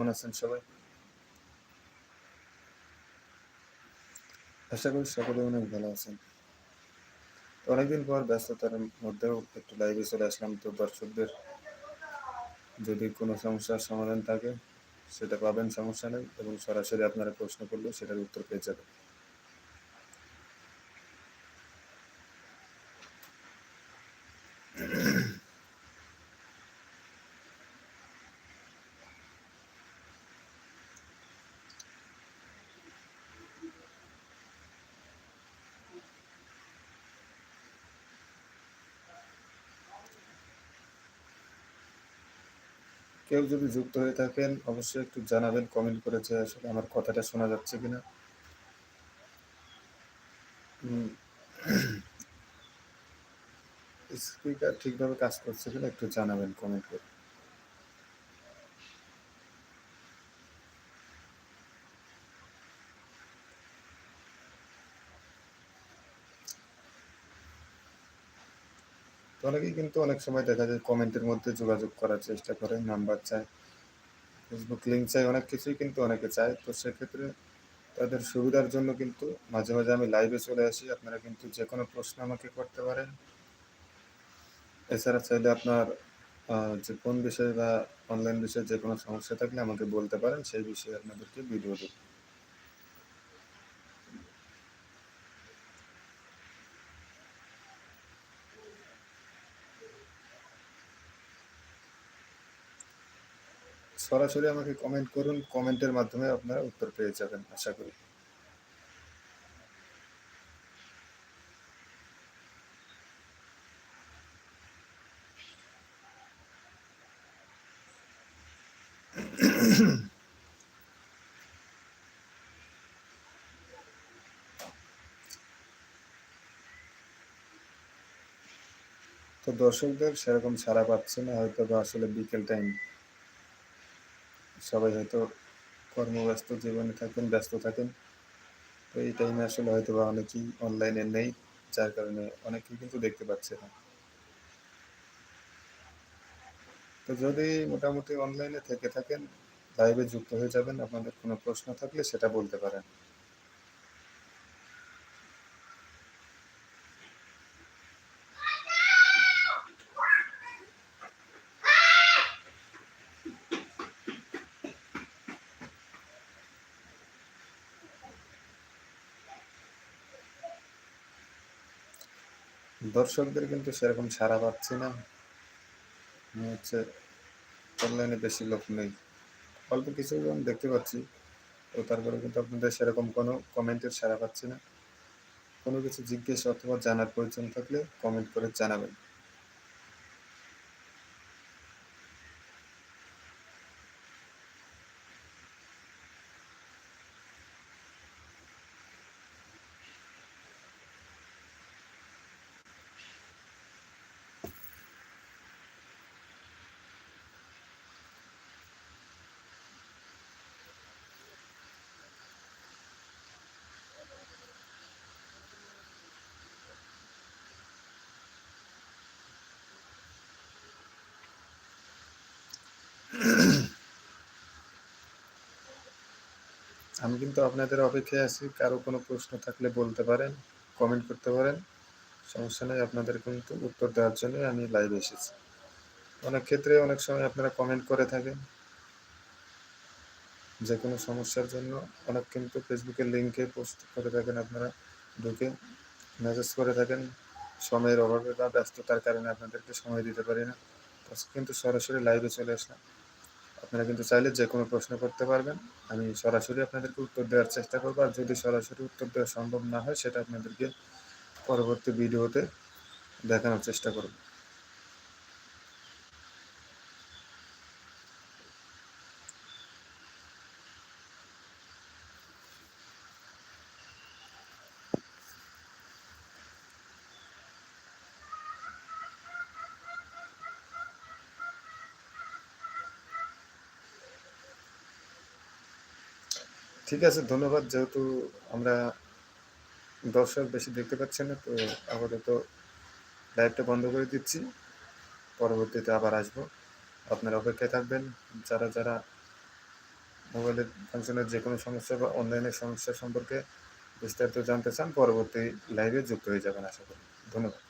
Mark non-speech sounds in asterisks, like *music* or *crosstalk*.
কেমন আছেন আশা করি সকলে অনেক ভালো আছেন। অনেকদিন পর ব্যস্ততার মধ্যেও একটু লাইভে চলে আসলাম। তো দর্শকদের যদি কোনো সমস্যার সমাধান থাকে, সেটা পাবেন, সমস্যা নেই। এবং সরাসরি আপনারা প্রশ্ন করলে সেটার উত্তর পেয়ে যাবেন। কেউ যদি যুক্ত হয়ে থাকেন, অবশ্যই একটু জানাবেন কমেন্ট করেছে আসলে আমার কথাটা শোনা যাচ্ছে কিনা। স্পিকার *clears throat* ঠিকভাবে কাজ করছে কিনা একটু জানাবেন কমেন্ট করে। তো অনেকেই কিন্তু অনেক সময় দেখা যায় কমেন্টের মধ্যে যোগাযোগ করার চেষ্টা করে, নাম্বার চায় ফেসবুক লিঙ্ক চাই অনেক কিছুই কিন্তু অনেকে চায়। তো সেক্ষেত্রে তাদের সুবিধার জন্য কিন্তু মাঝে মাঝে আমি লাইভে চলে আসি। আপনারা কিন্তু যে কোনো প্রশ্ন আমাকে করতে পারেন। এছাড়া চাইলে আপনার যে কোন বিষয়ে বা অনলাইন বিষয়ে যে কোনো সমস্যা থাকলে আমাকে বলতে পারেন, সেই বিষয়ে আপনাদেরকে ভিডিও দেব। সরাসরি আমাকে কমেন্ট করুন কমেন্টের মাধ্যমে আপনারা উত্তর পেয়ে যাবেন, আশা করি। তো দর্শকদের সেরকম সারা পাচ্ছে না হয়তো বা আসলে বিকেল টাইম সবাই হয়তো কর্মব্যস্ত জীবনে থাকেন, ব্যস্ত থাকেন। তো এই টাইমে আসলে হয়তো বা অনেকেই অনলাইনে নেই, যার কারণে অনেকেই কিন্তু দেখতে পাচ্ছে না। তো যদি মোটামুটি অনলাইনে থেকে থাকেন লাইভে যুক্ত হয়ে যাবেন, আপনাদের কোনো প্রশ্ন থাকলে সেটা বলতে পারেন। দর্শকদের কিন্তু সেরকম সারা পাচ্ছি না। হচ্ছে অনলাইনে বেশি লোক নেই। অল্প কিছু দেখতে পাচ্ছি। তো তারপরে কিন্তু আপনাদের সেরকম কোনো কমেন্টের সারা পাচ্ছি না। কোনো কিছু জিজ্ঞেস অথবা জানার প্রয়োজন থাকলে কমেন্ট করে জানাবেন। আমি কিন্তু আপনাদের অপেক্ষায় আছি। কারও কোনো প্রশ্ন থাকলে বলতে পারেন কমেন্ট করতে পারেন। সমস্যা নেই, আপনাদের কিন্তু উত্তর দেওয়ার জন্য আমি লাইভ এসেছি। অনেক ক্ষেত্রে অনেক সময় আপনারা কমেন্ট করে থাকেন। যে কোনো সমস্যার জন্য অনেক কিন্তু ফেসবুকের লিঙ্কে পোস্ট করে থাকেন আপনারা, ঢুকে মেসেজ করে থাকেন। সময়ের অভাবে বা ব্যস্ততার কারণে আপনাদেরকে সময় দিতে পারি না। কিন্তু সরাসরি লাইভে চলে আসলাম। আপনারা কিন্তু চাইলে যে কোনো প্রশ্ন করতে পারবেন। আমি সরাসরি আপনাদেরকে উত্তর দেওয়ার চেষ্টা করব, আর যদি সরাসরি উত্তর দেওয়া সম্ভব না হয়, সেটা আপনাদেরকে পরবর্তী ভিডিওতে দেখানোর চেষ্টা করব। ঠিক আছে, ধন্যবাদ। যেহেতু আমরা দর্শক বেশি দেখতে পাচ্ছি না, তো আপাতত লাইভটা বন্ধ করে দিচ্ছি। পরবর্তীতে আবার আসব। আপনারা অপেক্ষায় থাকবেন। যারা যারা মোবাইলের ফাংশনের যে কোনো সমস্যা বা অনলাইনের সমস্যা সম্পর্কে বিস্তারিত জানতে চান, পরবর্তী লাইভে যুক্ত হয়ে যাবেন আশা করি। ধন্যবাদ।